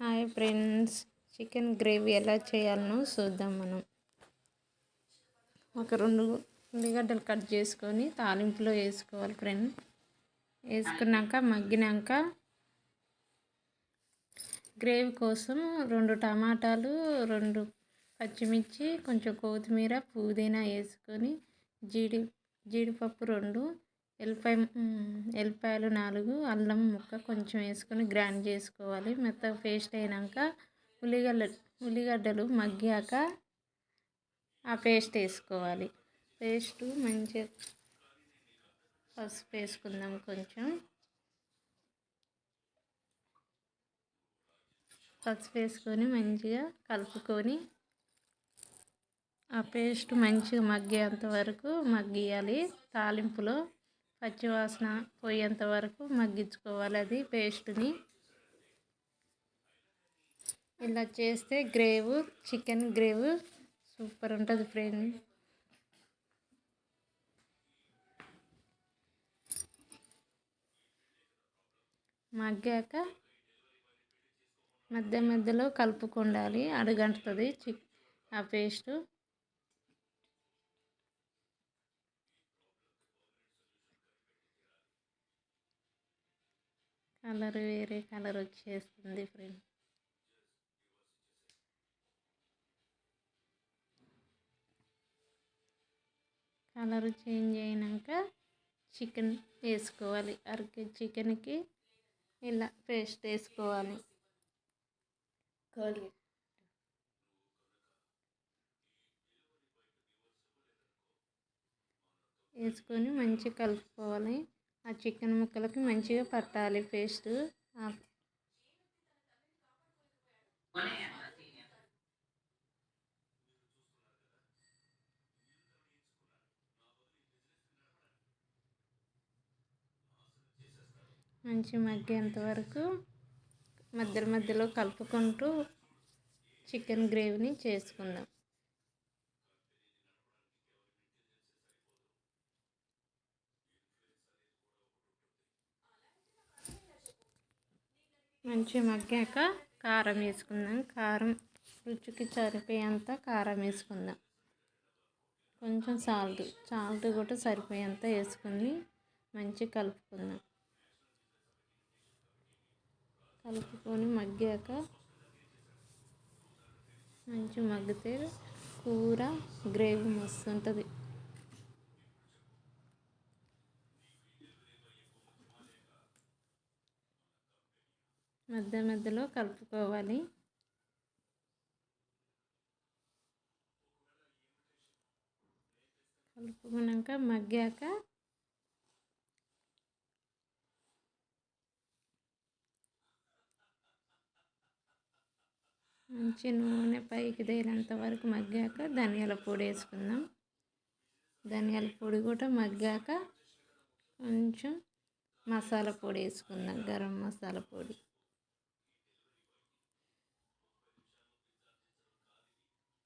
Hi friends chicken gravy ఎలా చేయాలనో చూద్దాం మనం. ఒక రెండు ఉల్లిగడ్డలు కట్ చేసుకొని తాలింపులో వేసుకోవాలి ఫ్రెండ్. వేసుకున్నాక మగ్గినాక గ్రేవీ కోసం రెండు టమాటాలు రెండు పచ్చిమిర్చి కొంచెం కొత్తిమీర పుదీనా వేసుకొని జీడి జీడిపప్పు రెండు ఎల్లిపాయ ఎల్లిపాయలు నాలుగు అల్లం ముక్క కొంచెం వేసుకొని గ్రైండ్ చేసుకోవాలి. మెత్తగా పేస్ట్ అయినాక ఉల్లిగడ్డ ఉల్లిగడ్డలు మగ్గాక ఆ పేస్ట్ వేసుకోవాలి. పేస్ట్ మంచిగా పసుపు వేసుకుందాం కొంచెం. పసుపు వేసుకొని మంచిగా కలుపుకొని ఆ పేస్ట్ మంచిగా మగ్గేంత వరకు మగ్గియాలి. తాలింపులో పచ్చివాసన పోయేంత వరకు మగ్గించుకోవాలి అది పేస్ట్ని. ఇలా చేస్తే గ్రేవ్ చికెన్ గ్రేవ్ సూపర్ ఉంటుంది ఫ్రెండ్ మగ్గాక మధ్య మధ్యలో కలుపుకుండాలి అడుగంటుతుంది చిక్ ఆ పేస్టు. కలర్ వేరే కలర్ వచ్చేస్తుంది ఫ్రెండ్. కలర్ చేంజ్ అయినాక చికెన్ వేసుకోవాలి. అరకే చికెన్కి ఇలా పేస్ట్ వేసుకోవాలి. వేసుకొని మంచిగా కలుపుకోవాలి. ఆ చికెన్ ముక్కలకి మంచిగా పట్టాలి పేస్ట్. మంచి మగ్గేంత వరకు మధ్య మధ్యలో కలుపుకుంటూ చికెన్ గ్రేవీని చేసుకుందాం. మంచిగా మగ్గాక కారం వేసుకుందాం. కారం రుచికి సరిపోయేంత కారం వేసుకుందాం. కొంచెం సాల్ట్ సాల్ట్ కూడా సరిపోయేంత వేసుకుని మంచిగా కలుపుకుందాం. కలుపుకొని మగ్గాక మంచి మగ్గితే కూర గ్రేవీ మస్తు ఉంటుంది. మధ్య మధ్యలో కలుపుకోవాలి. కలుపుకున్నాక మగ్గాక మంచి నూనె పైకి తేలేంత వరకు మగ్గాక ధనియాల పొడి వేసుకుందాం. ధనియాల పొడి కూడా మగ్గాక కొంచెం మసాలా పొడి వేసుకుందాం గరం మసాలా పొడి.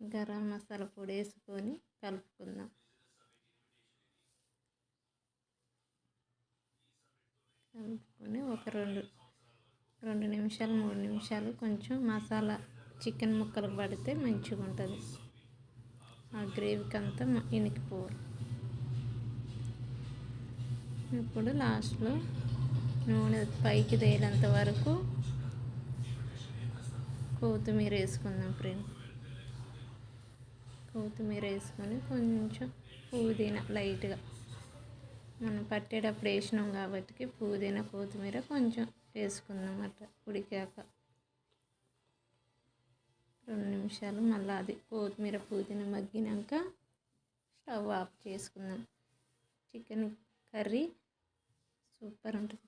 గరం మసాలా పొడి వేసుకొని కలుపుకుందాం. కలుపుకొని ఒక రెండు రెండు నిమిషాలు మూడు నిమిషాలు కొంచెం మసాలా చికెన్ ముక్కలు పడితే మంచిగా ఉంటుంది. ఆ గ్రేవీకి అంతా ఇనికిపోవాలి. ఇప్పుడు లాస్ట్లో నూనె పైకి తేలేంత వరకు కొత్తిమీర వేసుకుందాం ఫ్రెండ్స్. కొత్తిమీర వేసుకొని కొంచెం పుదీనా లైట్గా. మనం పట్టేటప్పుడు వేసినాం కాబట్టి పుదీనా కొత్తిమీర కొంచెం వేసుకుందాం అట్లా ఉడికాక. రెండు నిమిషాలు మళ్ళీ అది కొత్తిమీర పుదీనా మగ్గినాక స్టవ్ ఆఫ్ చేసుకుందాం. చికెన్ కర్రీ సూపర్ ఉంటుంది.